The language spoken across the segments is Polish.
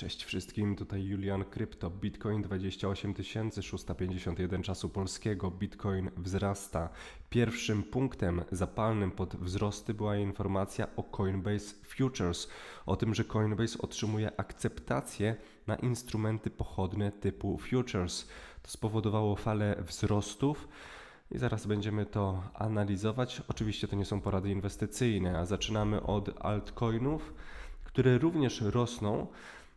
Cześć wszystkim, tutaj Julian Krypto. Bitcoin 28 651 czasu polskiego. Bitcoin wzrasta. Pierwszym punktem zapalnym pod wzrosty była informacja o Coinbase Futures, o tym, że Coinbase otrzymuje akceptację na instrumenty pochodne typu Futures. To spowodowało falę wzrostów. I zaraz będziemy to analizować. Oczywiście to nie są porady inwestycyjne, a zaczynamy od altcoinów, które również rosną.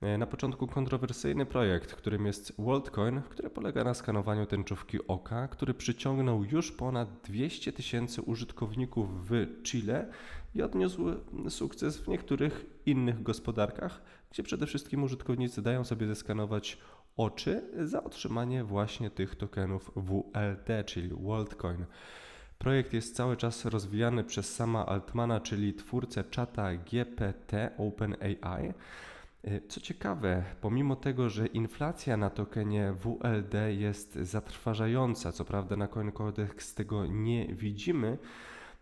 E, na początku kontrowersyjny projekt, którym jest WorldCoin, który polega na skanowaniu tęczówki oka, który przyciągnął już ponad 200 tysięcy użytkowników w Chile i odniósł sukces w niektórych innych gospodarkach, gdzie przede wszystkim użytkownicy dają sobie zeskanować oczy za otrzymanie właśnie tych tokenów WLT, czyli WorldCoin. Projekt jest cały czas rozwijany przez sama Altmana, czyli twórcę czata GPT OpenAI. E, co ciekawe, pomimo tego, że inflacja na tokenie WLD jest zatrważająca, co prawda na CoinCodex tego nie widzimy,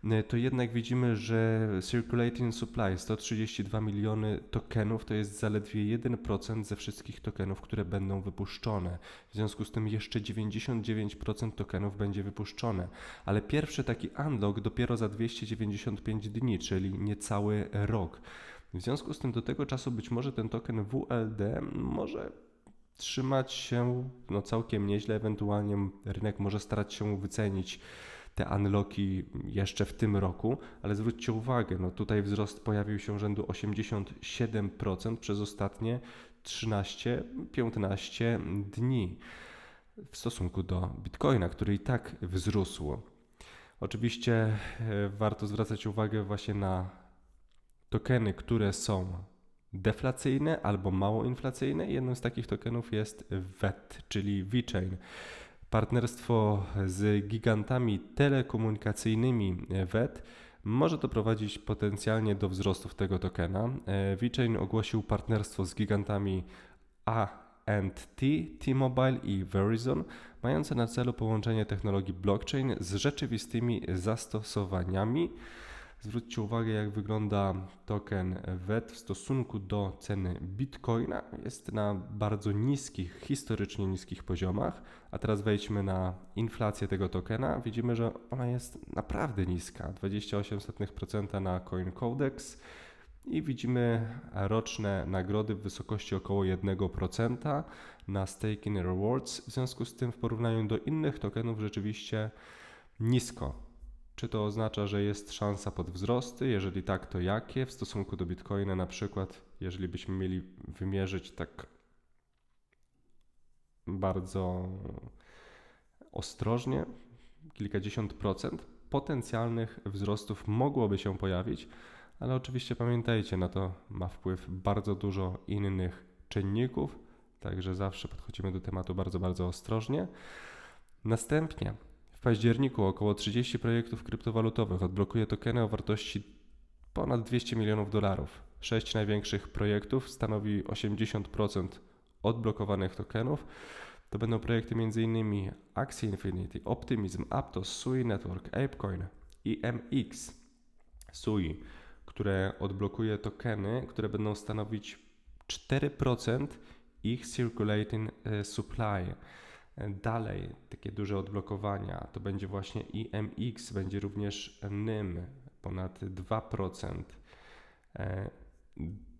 e, to jednak widzimy, że Circulating Supply 132 miliony tokenów to jest zaledwie 1% ze wszystkich tokenów, które będą wypuszczone. W związku z tym jeszcze 99% tokenów będzie wypuszczone, ale pierwszy taki unlock dopiero za 295 dni, czyli niecały rok. W związku z tym do tego czasu być może ten token WLD może trzymać się no, całkiem nieźle, ewentualnie rynek może starać się wycenić te unlocki jeszcze w tym roku, ale zwróćcie uwagę, no tutaj wzrost pojawił się rzędu 87% przez ostatnie 13-15 dni w stosunku do Bitcoina, który i tak wzrósł. Oczywiście e, warto zwracać uwagę właśnie na tokeny, które są deflacyjne albo mało inflacyjne. Jednym z takich tokenów jest VET, czyli VeChain. Partnerstwo z gigantami telekomunikacyjnymi VET może doprowadzić potencjalnie do wzrostów tego tokena. VeChain ogłosił partnerstwo z gigantami AT, T-Mobile i Verizon, mające na celu połączenie technologii blockchain z rzeczywistymi zastosowaniami. Zwróćcie uwagę, jak wygląda token VET w stosunku do ceny Bitcoina. Jest na bardzo niskich, historycznie niskich poziomach. A teraz wejdźmy na inflację tego tokena. Widzimy, że ona jest naprawdę niska 28% na CoinCodex. I widzimy roczne nagrody w wysokości około 1% na Staking Rewards. W związku z tym, w porównaniu do innych tokenów, rzeczywiście nisko. Czy to oznacza, że jest szansa pod wzrosty? Jeżeli tak, to jakie? W stosunku do Bitcoina na przykład, jeżeli byśmy mieli wymierzyć tak bardzo ostrożnie, kilkadziesiąt procent potencjalnych wzrostów mogłoby się pojawić, ale oczywiście pamiętajcie, na to ma wpływ bardzo dużo innych czynników, także zawsze podchodzimy do tematu bardzo, bardzo ostrożnie. Następnie w październiku około 30 projektów kryptowalutowych odblokuje tokeny o wartości ponad 200 milionów dolarów. Sześć największych projektów stanowi 80% odblokowanych tokenów. To będą projekty m.in. Axie Infinity, Optimism, Aptos, Sui Network, ApeCoin i MX Sui, które odblokuje tokeny, które będą stanowić 4% ich circulating e, supply. Dalej, takie duże odblokowania to będzie właśnie IMX, będzie również NIM ponad 2%, e,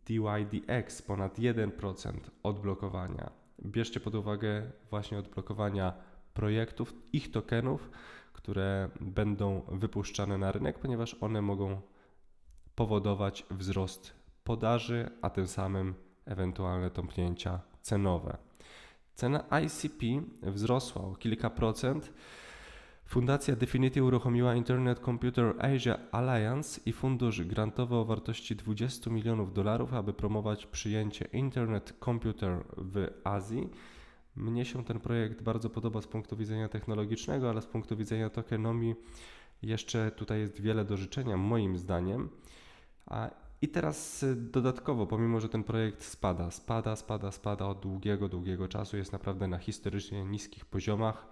DYDX ponad 1% odblokowania. Bierzcie pod uwagę właśnie odblokowania projektów, ich tokenów, które będą wypuszczane na rynek, ponieważ one mogą powodować wzrost podaży, a tym samym ewentualne tąpnięcia cenowe. Cena ICP wzrosła o kilka procent. Fundacja Definity uruchomiła Internet Computer Asia Alliance i fundusz grantowy o wartości 20 milionów dolarów, aby promować przyjęcie Internet Computer w Azji. Mnie się ten projekt bardzo podoba z punktu widzenia technologicznego, ale z punktu widzenia tokenomii jeszcze tutaj jest wiele do życzenia, moim zdaniem. A i teraz y, dodatkowo, pomimo że ten projekt spada, spada, spada, spada od długiego, długiego czasu, jest naprawdę na historycznie niskich poziomach,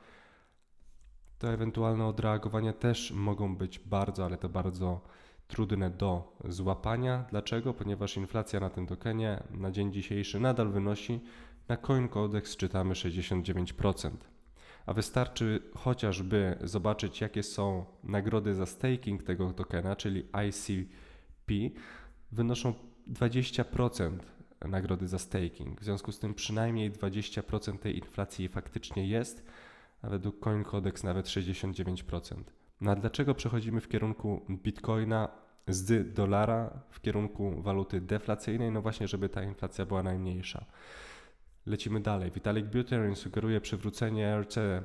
to ewentualne odreagowania też mogą być bardzo, ale to bardzo trudne do złapania. Dlaczego? Ponieważ inflacja na tym tokenie na dzień dzisiejszy nadal wynosi na CoinCodex czytamy 69%. A wystarczy chociażby zobaczyć, jakie są nagrody za staking tego tokena, czyli ICP, wynoszą 20% nagrody za staking. W związku z tym przynajmniej 20% tej inflacji faktycznie jest, a według CoinCodex nawet 69%. No a dlaczego przechodzimy w kierunku Bitcoina z dolara w kierunku waluty deflacyjnej? No właśnie, żeby ta inflacja była najmniejsza. Lecimy dalej. Vitalik Buterin sugeruje przywrócenie RC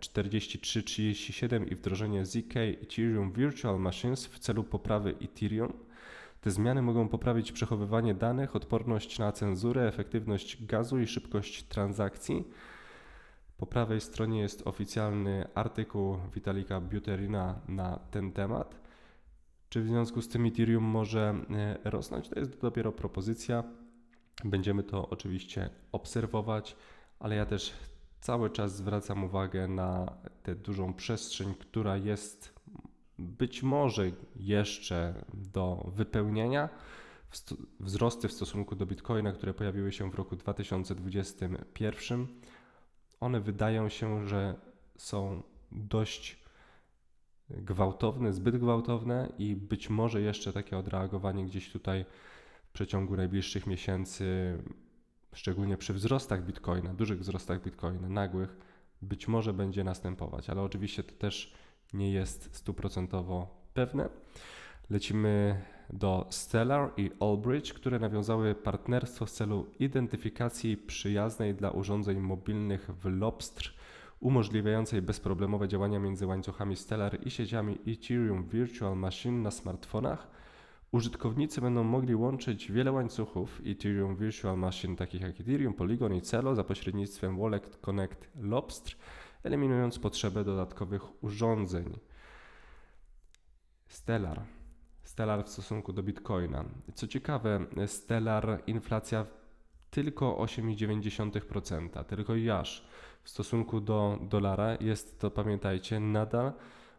4337 i wdrożenie ZK Ethereum Virtual Machines w celu poprawy Ethereum. Te zmiany mogą poprawić przechowywanie danych, odporność na cenzurę, efektywność gazu i szybkość transakcji. Po prawej stronie jest oficjalny artykuł Vitalika Buterina na ten temat. Czy w związku z tym Ethereum może e, rosnąć? To jest dopiero propozycja. Będziemy to oczywiście obserwować, ale ja też cały czas zwracam uwagę na tę dużą przestrzeń, która jest być może jeszcze do wypełnienia. Wzrosty w stosunku do Bitcoina, które pojawiły się w roku 2021, one wydają się, że są dość gwałtowne, zbyt gwałtowne i być może jeszcze takie odreagowanie gdzieś tutaj w przeciągu najbliższych miesięcy, szczególnie przy wzrostach bitcoina, dużych wzrostach bitcoina, nagłych, być może będzie następować, ale oczywiście to też nie jest stuprocentowo pewne. Lecimy do Stellar i Allbridge, które nawiązały partnerstwo w celu identyfikacji przyjaznej dla urządzeń mobilnych w Lobstr, umożliwiającej bezproblemowe działania między łańcuchami Stellar i sieciami Ethereum Virtual Machine na smartfonach. Użytkownicy będą mogli łączyć wiele łańcuchów Ethereum Virtual Machine, takich jak Ethereum, Polygon i Celo, za pośrednictwem Wallet Connect Lobstr, eliminując potrzebę dodatkowych urządzeń. Stellar. Stellar w stosunku do Bitcoina. Co ciekawe, Stellar inflacja tylko 8,9%, tylko jaż w stosunku do dolara jest to, pamiętajcie, nadal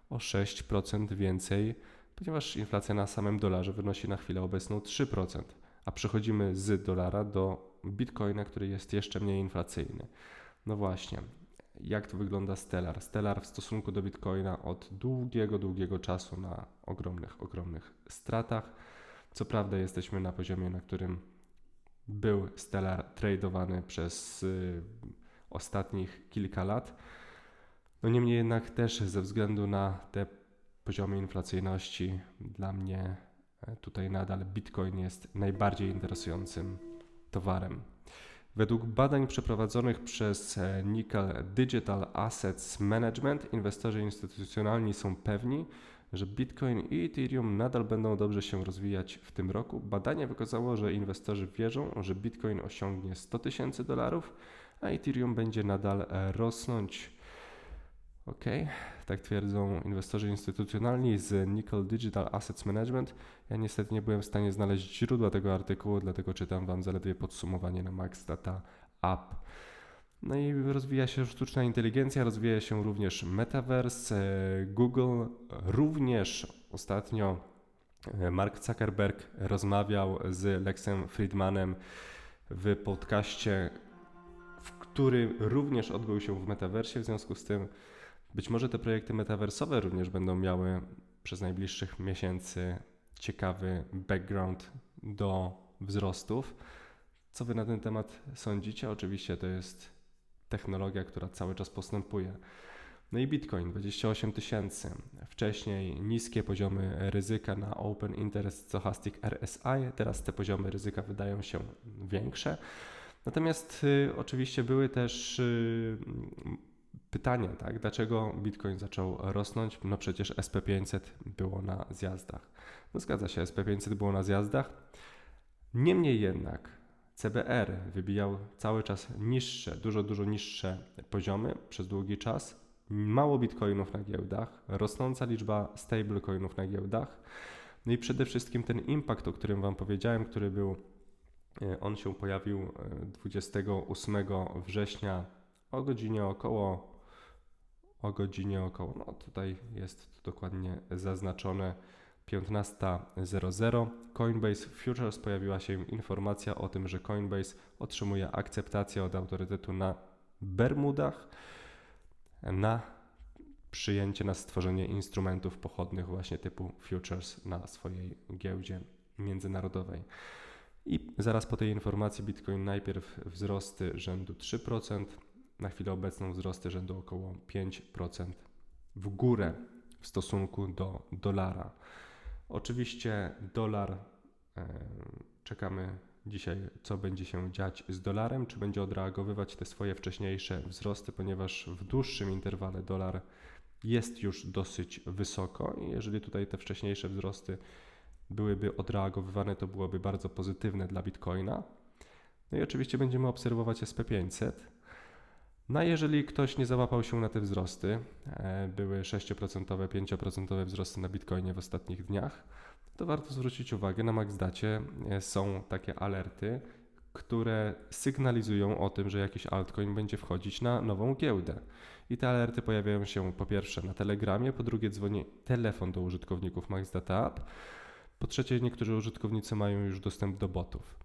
o 6% więcej, ponieważ inflacja na samym dolarze wynosi na chwilę obecną 3%, a przechodzimy z dolara do bitcoina, który jest jeszcze mniej inflacyjny. No właśnie, jak to wygląda Stellar? Stellar w stosunku do bitcoina od długiego, długiego czasu na ogromnych, ogromnych stratach. Co prawda jesteśmy na poziomie, na którym był Stellar tradowany przez y, ostatnich kilka lat. No niemniej jednak też ze względu na te poziomy inflacyjności dla mnie e, tutaj nadal Bitcoin jest najbardziej interesującym towarem. Według badań przeprowadzonych przez e, Nickel Digital Assets Management inwestorzy instytucjonalni są pewni, że Bitcoin i Ethereum nadal będą dobrze się rozwijać w tym roku. Badanie wykazało, że inwestorzy wierzą, że Bitcoin osiągnie 100 tysięcy dolarów, a Ethereum będzie nadal e, rosnąć. Ok, tak twierdzą inwestorzy instytucjonalni z Nickel Digital Assets Management. Ja niestety nie byłem w stanie znaleźć źródła tego artykułu, dlatego czytam Wam zaledwie podsumowanie na Max Data App. No i rozwija się sztuczna inteligencja, rozwija się również metaverse. Google również ostatnio e, Mark Zuckerberg rozmawiał z Lexem Friedmanem w podcaście który również odbył się w metaversie. W związku z tym być może te projekty metaversowe również będą miały przez najbliższych miesięcy ciekawy background do wzrostów. Co Wy na ten temat sądzicie? Oczywiście to jest technologia, która cały czas postępuje. No i Bitcoin 28 tysięcy. Wcześniej niskie poziomy ryzyka na Open Interest Stochastic RSI, teraz te poziomy ryzyka wydają się większe. Natomiast y, oczywiście były też y, pytania, tak? dlaczego Bitcoin zaczął rosnąć? No przecież SP500 było na zjazdach. No zgadza się, SP500 było na zjazdach. Niemniej jednak CBR wybijał cały czas niższe, dużo, dużo niższe poziomy przez długi czas. Mało bitcoinów na giełdach, rosnąca liczba stablecoinów na giełdach. No i przede wszystkim ten impact, o którym Wam powiedziałem, który był E, on się pojawił 28 e, września o godzinie około o godzinie około, no tutaj jest to dokładnie zaznaczone. 15.00 Coinbase Futures pojawiła się informacja o tym, że Coinbase otrzymuje akceptację od autorytetu na Bermudach na przyjęcie, na stworzenie instrumentów pochodnych właśnie typu futures na swojej giełdzie międzynarodowej. I zaraz po tej informacji Bitcoin najpierw wzrosty rzędu 3%, na chwilę obecną wzrosty rzędu około 5% w górę w stosunku do dolara. Oczywiście dolar, e, czekamy dzisiaj, co będzie się dziać z dolarem, czy będzie odreagowywać te swoje wcześniejsze wzrosty, ponieważ w dłuższym interwale dolar jest już dosyć wysoko i jeżeli tutaj te wcześniejsze wzrosty byłyby odreagowywane, to byłoby bardzo pozytywne dla Bitcoina. No i oczywiście będziemy obserwować SP500. No jeżeli ktoś nie załapał się na te wzrosty, e, były 6%, 5% wzrosty na Bitcoinie w ostatnich dniach, to warto zwrócić uwagę, na MaxDacie e, są takie alerty, które sygnalizują o tym, że jakiś altcoin będzie wchodzić na nową giełdę. I te alerty pojawiają się po pierwsze na Telegramie, po drugie dzwoni telefon do użytkowników MaxData App, po trzecie niektórzy użytkownicy mają już dostęp do botów.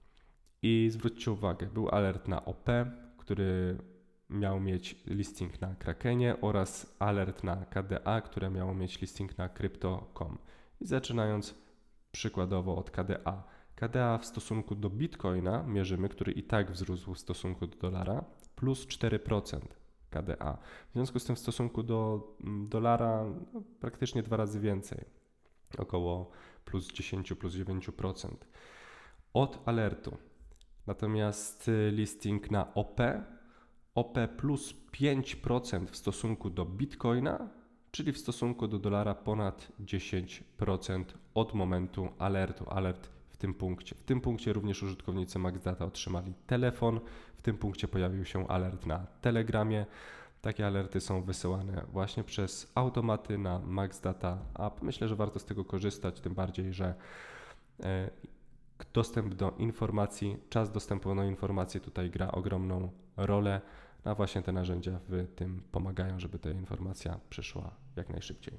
I zwróćcie uwagę, był alert na OP, który miał mieć listing na Krakenie oraz alert na KDA, które miało mieć listing na Crypto.com. I zaczynając przykładowo od KDA. KDA w stosunku do Bitcoina mierzymy, który i tak wzrósł w stosunku do dolara, plus 4% KDA. W związku z tym w stosunku do mm, dolara no, praktycznie dwa razy więcej, około plus 10, plus 9% od alertu. Natomiast y, listing na OP, OP plus 5% w stosunku do Bitcoina, czyli w stosunku do dolara ponad 10% od momentu alertu. Alert w tym punkcie. W tym punkcie również użytkownicy MaxData otrzymali telefon. W tym punkcie pojawił się alert na Telegramie. Takie alerty są wysyłane właśnie przez automaty na MaxData App. Myślę, że warto z tego korzystać, tym bardziej, że e, dostęp do informacji, czas dostępu do informacji tutaj gra ogromną rolę, a właśnie te narzędzia w tym pomagają, żeby ta informacja przyszła jak najszybciej.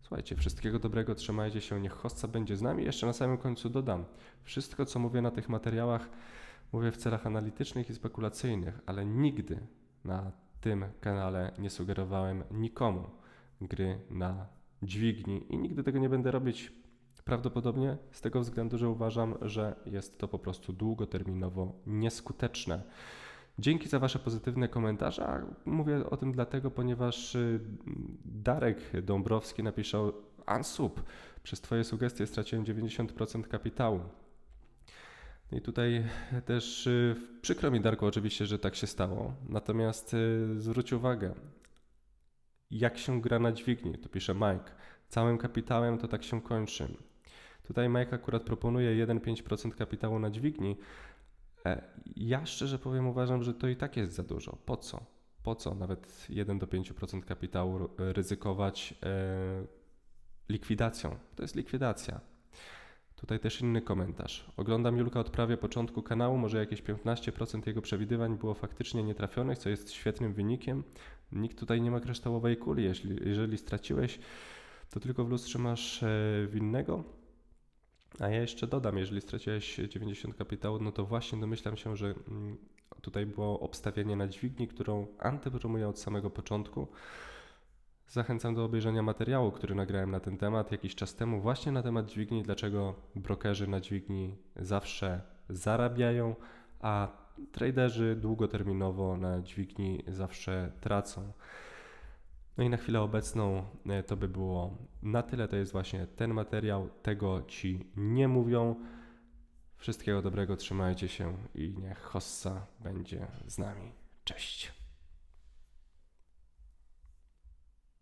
Słuchajcie, wszystkiego dobrego, trzymajcie się, niech hostca będzie z nami. Jeszcze na samym końcu dodam, wszystko co mówię na tych materiałach, mówię w celach analitycznych i spekulacyjnych, ale nigdy na tym kanale nie sugerowałem nikomu gry na dźwigni i nigdy tego nie będę robić. Prawdopodobnie z tego względu, że uważam, że jest to po prostu długoterminowo nieskuteczne. Dzięki za Wasze pozytywne komentarze. Mówię o tym dlatego, ponieważ y, Darek Dąbrowski napisał Ansub. Przez Twoje sugestie straciłem 90% kapitału. I tutaj też y, przykro mi, Darku, oczywiście, że tak się stało. Natomiast y, zwróć uwagę, jak się gra na dźwigni. To pisze Mike. Całym kapitałem to tak się kończy. Tutaj Mike akurat proponuje 1,5% kapitału na dźwigni. E, ja szczerze powiem, uważam, że to i tak jest za dużo. Po co? Po co nawet 1 do 5% kapitału ryzykować e, likwidacją? To jest likwidacja. Tutaj też inny komentarz. Oglądam Julka od prawie początku kanału, może jakieś 15% jego przewidywań było faktycznie nietrafionych, co jest świetnym wynikiem. Nikt tutaj nie ma kryształowej kuli. Jeśli, jeżeli straciłeś, to tylko w lustrze masz e, winnego. A ja jeszcze dodam, jeżeli straciłeś 90 kapitału, no to właśnie domyślam się, że mm, tutaj było obstawienie na dźwigni, którą antypromuję od samego początku. Zachęcam do obejrzenia materiału, który nagrałem na ten temat jakiś czas temu, właśnie na temat dźwigni, dlaczego brokerzy na dźwigni zawsze zarabiają, a traderzy długoterminowo na dźwigni zawsze tracą. No i na chwilę obecną e, to by było na tyle. To jest właśnie ten materiał. Tego ci nie mówią. Wszystkiego dobrego, trzymajcie się i niech Hossa będzie z nami. Cześć.